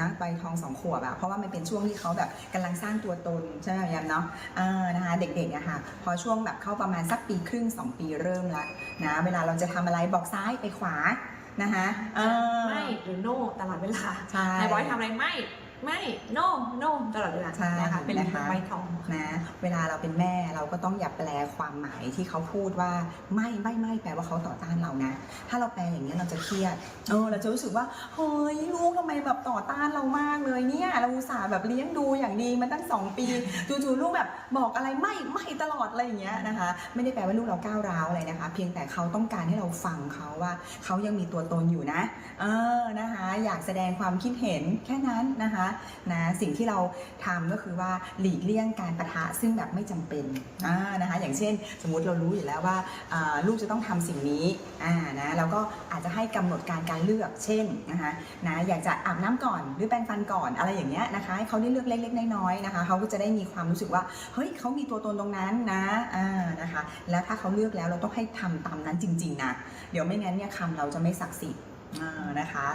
นะใบทองสองขวบอะเพราะว่ามันเป็นช่วงที่เขาแบบกำลังสร้างตัวตนใช่ไหมยามเนาะเออนะคะเด็กๆอะค่ะพอช่วงแบบเข้าประมาณสักปีครึ่งสองปีเริ่มละนะเวลาเราจะทำอะไรบอกซ้ายไปขวานะคะเออไม่หรือ no ตลอดเวลาใช่ไอ้บอยทำอะไรไม่ ไม่ no no ตลอดเวลาใช่นะคะเป็นนะคะใบทองนะ เวลาเราเป็นแม่เราก็ต้องอย่าแปลความหมายที่เขาพูดว่าไม่ไม่ไม่แปลว่าเขาต่อต้านเรานะ ถ้าเราแปลอย่างนี้ยเราจะเครียดเออเราจะรู้สึกว่าเฮ้ยลูกทำไมแบบต่อต้านเรามากเลยเนี่ยเราอุตส่าห์แบบเลี้ยงดูอย่างดีมาตั้งสองปีจู่ๆลูกแบบบอกอะไรไม่ไม่ตลอดอะไรอย่างเงี้ยนะคะ ไม่ได้แปลว่าลูกเราก้าวร้าวอะไรนะคะ เพียงแต่เขาต้องการให้เราฟังเขาว่าเขายังมีตัวตนอยู่นะ เออนะคะ อยากแสดงความคิดเห็นแค่นั้นนะคะนะสิ่งที่เราทำก็คือว่าหลีกเลี่ยงการประทะซึ่งแบบไม่จำเป็นอ่านะคะอย่างเช่น สมมุติเรารู้อยู่แล้วว่าลูกจะต้องทำสิ่งนี้อ่านะเราก็อาจจะให้กำหนดการการเลือกเช่นนะคะนะอยากจะอาบน้ำก่อนหรือแปรงฟันก่อนอะไรอย่างเงี้ยนะคะให้เขาได้เลือกเล็กๆน้อยๆนะคะเขาก็จะได้มีความรู้สึกว่าเฮ้ยเขามีตัวตนตรงนั้นนะอ่านะคะแล้วถ้าเขาเลือกแล้วเราต้องให้ทำตามนั้นจริงๆนะเดี๋ยวไม่งั้นเนี่ยคำเราจะไม่ศักดิ์สิทธิ์นะคะ